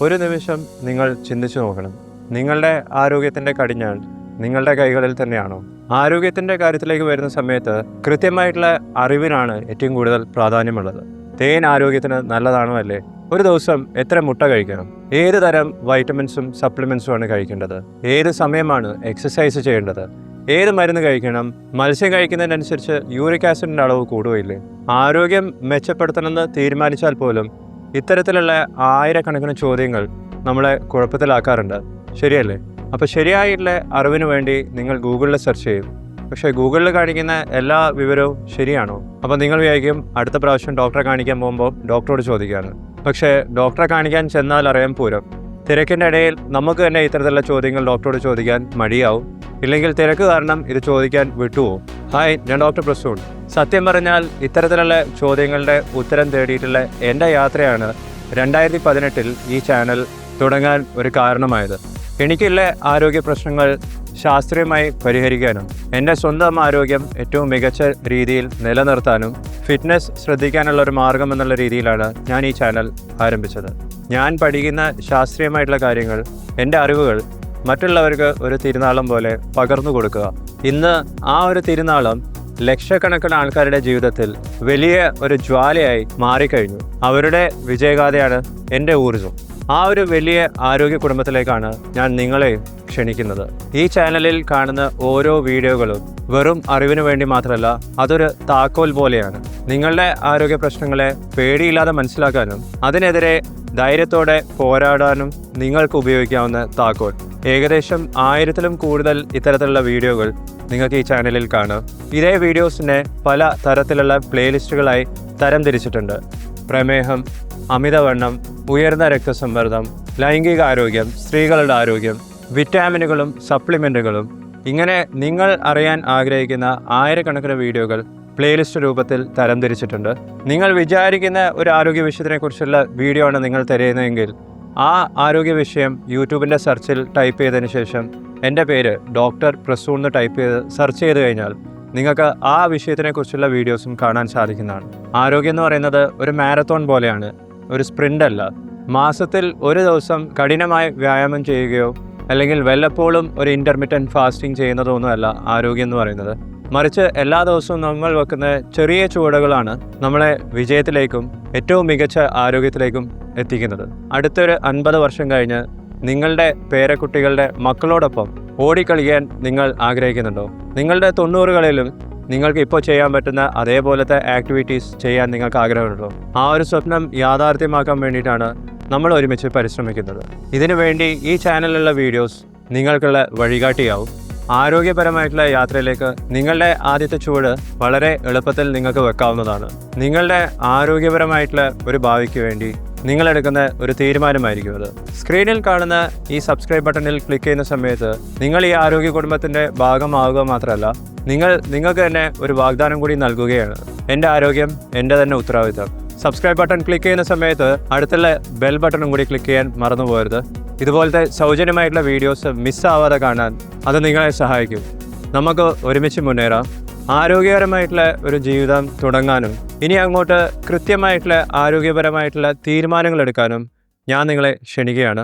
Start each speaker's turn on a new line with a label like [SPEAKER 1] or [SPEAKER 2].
[SPEAKER 1] ഒരു നിമിഷം നിങ്ങൾ ചിന്തിച്ചു നോക്കണം. നിങ്ങളുടെ ആരോഗ്യത്തിന്റെ കടിഞ്ഞാൽ നിങ്ങളുടെ കൈകളിൽ തന്നെയാണോ? ആരോഗ്യത്തിന്റെ കാര്യത്തിലേക്ക് വരുന്ന സമയത്ത് കൃത്യമായിട്ടുള്ള അറിവിനാണ് ഏറ്റവും കൂടുതൽ പ്രാധാന്യമുള്ളത്. തേൻ ആരോഗ്യത്തിന് നല്ലതാണോ അല്ലേ? ഒരു ദിവസം എത്ര മുട്ട കഴിക്കണം? ഏത് തരം വൈറ്റമിൻസും സപ്ലിമെൻസും ആണ് കഴിക്കേണ്ടത്? ഏത് സമയമാണ് എക്സസൈസ് ചെയ്യേണ്ടത്? ഏത് മരുന്ന് കഴിക്കണം? മത്സ്യം കഴിക്കുന്നതിനനുസരിച്ച് യൂറിക് ആസിഡിന്റെ അളവ് കൂടുകയില്ലേ? ആരോഗ്യം മെച്ചപ്പെടുത്തണമെന്ന് തീരുമാനിച്ചാൽ പോലും ഇത്തരത്തിലുള്ള ആയിരക്കണക്കിന് ചോദ്യങ്ങൾ നമ്മളെ കുഴപ്പത്തിലാക്കാറുണ്ട്. ശരിയല്ലേ? അപ്പോൾ ശരിയായിട്ടുള്ള അറിവിന് വേണ്ടി നിങ്ങൾ ഗൂഗിളിൽ സെർച്ച് ചെയ്യും. പക്ഷേ ഗൂഗിളിൽ കാണിക്കുന്ന എല്ലാ വിവരവും ശരിയാണോ? അപ്പോൾ നിങ്ങൾ വിചാരിക്കും അടുത്ത പ്രാവശ്യം ഡോക്ടറെ കാണിക്കാൻ പോകുമ്പോൾ ഡോക്ടറോട് ചോദിക്കുകയാണ്. പക്ഷേ ഡോക്ടറെ കാണിക്കാൻ ചെന്നാൽ അറിയാൻ പൂരം. തിരക്കിന്റെ ഇടയിൽ നമുക്ക് തന്നെ ഇത്തരത്തിലുള്ള ചോദ്യങ്ങൾ ഡോക്ടറോട് ചോദിക്കാൻ മടിയാവും. ഇല്ലെങ്കിൽ തിരക്ക് കാരണം ഇത് ചോദിക്കാൻ വിട്ടുപോകും ഹായ് ഞാൻ ഡോക്ടർ പ്രസൂൺ. സത്യം പറഞ്ഞാൽ ഇത്തരത്തിലുള്ള ചോദ്യങ്ങളുടെ ഉത്തരം തേടിയിട്ടുള്ള എന്റെ യാത്രയാണ് രണ്ടായിരത്തി പതിനെട്ടിൽ ഈ ചാനൽ തുടങ്ങാൻ ഒരു കാരണമായത്. എനിക്കുള്ള ആരോഗ്യ പ്രശ്നങ്ങൾ ശാസ്ത്രീയമായി പരിഹരിക്കാനും എന്റെ സ്വന്തം ആരോഗ്യം ഏറ്റവും മികച്ച രീതിയിൽ നിലനിർത്താനും ഫിറ്റ്നസ് ശ്രദ്ധിക്കാനുള്ള ഒരു മാർഗം എന്നുള്ള രീതിയിലാണ് ഞാൻ ഈ ചാനൽ ആരംഭിച്ചത്. ഞാൻ പഠിക്കുന്ന ശാസ്ത്രീയമായിട്ടുള്ള കാര്യങ്ങൾ എന്റെ അറിവുകൾ മറ്റുള്ളവർക്ക് ഒരു തിരുനാളം പോലെ പകർന്നു കൊടുക്കുക. ഇന്ന് ആ ഒരു തിരുനാളം ലക്ഷക്കണക്കിന് ആൾക്കാരുടെ ജീവിതത്തിൽ വലിയ ഒരു ജ്വാലയായി മാറിക്കഴിഞ്ഞു. അവരുടെ വിജയഗാഥയാണ് എന്റെ ഊർജം ആ ഒരു വലിയ ആരോഗ്യ കുടുംബത്തിലേക്കാണ് ഞാൻ നിങ്ങളെ ക്ഷണിക്കുന്നത്. ഈ ചാനലിൽ കാണുന്ന ഓരോ വീഡിയോകളും വെറും അറിവിന് വേണ്ടി മാത്രമല്ല അതൊരു താക്കോൽ പോലെയാണ്. നിങ്ങളുടെ ആരോഗ്യ പ്രശ്നങ്ങളെ പേടിയില്ലാതെ മനസ്സിലാക്കാനും അതിനെതിരെ ധൈര്യത്തോടെ പോരാടാനും നിങ്ങൾക്ക് ഉപയോഗിക്കാവുന്ന താക്കോൽ. ഏകദേശം ആയിരത്തിലും കൂടുതൽ ഇത്തരത്തിലുള്ള വീഡിയോകൾ നിങ്ങൾക്ക് ഈ ചാനലിൽ കാണാം. ഇതേ വീഡിയോസിനെ പല തരത്തിലുള്ള പ്ലേലിസ്റ്റുകളായി തരംതിരിച്ചിട്ടുണ്ട്. പ്രമേഹം അമിതവണ്ണം ഉയർന്ന രക്തസമ്മർദ്ദം ലൈംഗിക ആരോഗ്യം സ്ത്രീകളുടെ ആരോഗ്യം വിറ്റാമിനുകളും സപ്ലിമെന്റുകളും ഇങ്ങനെ നിങ്ങൾ അറിയാൻ ആഗ്രഹിക്കുന്ന ആയിരക്കണക്കിന് വീഡിയോകൾ പ്ലേലിസ്റ്റ് രൂപത്തിൽ തരംതിരിച്ചിട്ടുണ്ട്. നിങ്ങൾ വിചാരിക്കുന്ന ഒരു ആരോഗ്യ വിഷയത്തിനെക്കുറിച്ചുള്ള വീഡിയോ ആണ് നിങ്ങൾ തിരയുന്നതെങ്കിൽ ആ ആരോഗ്യ വിഷയം യൂട്യൂബിന്റെ സെർച്ചിൽ ടൈപ്പ് ചെയ്തതിന് ശേഷം എന്റെ പേര് ഡോക്ടർ പ്രസൂൺ എന്ന് ടൈപ്പ് ചെയ്ത് സെർച്ച് ചെയ്ത് കഴിഞ്ഞാൽ നിങ്ങൾക്ക് ആ വിഷയത്തിനെക്കുറിച്ചുള്ള വീഡിയോസും കാണാൻ സാധിക്കുന്നതാണ്. ആരോഗ്യം എന്ന് പറയുന്നത് ഒരു മാരത്തോൺ പോലെയാണ് ഒരു സ്പ്രിന്റ് അല്ല മാസത്തിൽ ഒരു ദിവസം കഠിനമായി വ്യായാമം ചെയ്യുകയോ അല്ലെങ്കിൽ വല്ലപ്പോഴും ഒരു ഇന്റർമീഡിയന്റ് ഫാസ്റ്റിംഗ് ചെയ്യുന്നതൊന്നുമല്ല ആരോഗ്യം എന്ന് പറയുന്നത്. മറിച്ച് എല്ലാ ദിവസവും നമ്മൾ വെക്കുന്ന ചെറിയ ചുവടുകളാണ് നമ്മളെ വിജയത്തിലേക്കും ഏറ്റവും മികച്ച ആരോഗ്യത്തിലേക്കും എത്തിക്കുന്നത്. അടുത്തൊരു അൻപത് വർഷം കഴിഞ്ഞ് നിങ്ങളുടെ പേരക്കുട്ടികളുടെ മക്കളോടൊപ്പം ഓടിക്കളിക്കാൻ നിങ്ങൾ ആഗ്രഹിക്കുന്നുണ്ടോ? നിങ്ങളുടെ തൊണ്ണൂറുകളിലും നിങ്ങൾക്ക് ഇപ്പോൾ ചെയ്യാൻ പറ്റുന്ന അതേപോലത്തെ ആക്ടിവിറ്റീസ് ചെയ്യാൻ നിങ്ങൾക്ക് ആഗ്രഹമുണ്ടോ? ആ ഒരു സ്വപ്നം യാഥാർത്ഥ്യമാക്കാൻ വേണ്ടിയിട്ടാണ് നമ്മൾ ഒരുമിച്ച് പരിശ്രമിക്കുന്നത്. ഇതിനു വേണ്ടി ഈ ചാനലിലുള്ള വീഡിയോസ് നിങ്ങൾക്കുള്ള വഴികാട്ടിയാവും. ആരോഗ്യപരമായിട്ടുള്ള യാത്രയിലേക്ക് നിങ്ങളുടെ ആദ്യത്തെ ചുവട് വളരെ എളുപ്പത്തിൽ നിങ്ങൾക്ക് വെക്കാവുന്നതാണ്. നിങ്ങളുടെ ആരോഗ്യപരമായിട്ടുള്ള ഒരു ഭാവിക്ക് വേണ്ടി നിങ്ങൾ എടുക്കുന്ന ഒരു തീരുമാനമായിരിക്കും അത്. സ്ക്രീനിൽ കാണുന്ന ഈ സബ്സ്ക്രൈബ് ബട്ടണിൽ ക്ലിക്ക് ചെയ്യുന്ന സമയത്ത് നിങ്ങൾ ഈ ആരോഗ്യ കുടുംബത്തിന്റെ ഭാഗമാവുക മാത്രമല്ല നിങ്ങൾ നിങ്ങൾക്ക് തന്നെ ഒരു വാഗ്ദാനം കൂടി നൽകുകയാണ്. എന്റെ ആരോഗ്യം എന്റെ തന്നെ ഉത്തരവാദിത്തം. സബ്സ്ക്രൈബ് ബട്ടൺ ക്ലിക്ക് ചെയ്യുന്ന സമയത്ത് അടുത്തുള്ള ബെൽ ബട്ടണും കൂടി ക്ലിക്ക് ചെയ്യാൻ മറന്നു പോകരുത് ഇതുപോലത്തെ സൗജന്യമായിട്ടുള്ള വീഡിയോസ് മിസ്സാവാതെ കാണാൻ അത് നിങ്ങളെ സഹായിക്കും. നമുക്ക് ഒരുമിച്ച് മുന്നേറാം. ആരോഗ്യകരമായിട്ടുള്ള ഒരു ജീവിതം തുടങ്ങാനും ഇനി അങ്ങോട്ട് കൃത്യമായിട്ടുള്ള ആരോഗ്യപരമായിട്ടുള്ള തീരുമാനങ്ങൾ എടുക്കാനും ഞാൻ നിങ്ങളെ ക്ഷണിക്കുകയാണ്.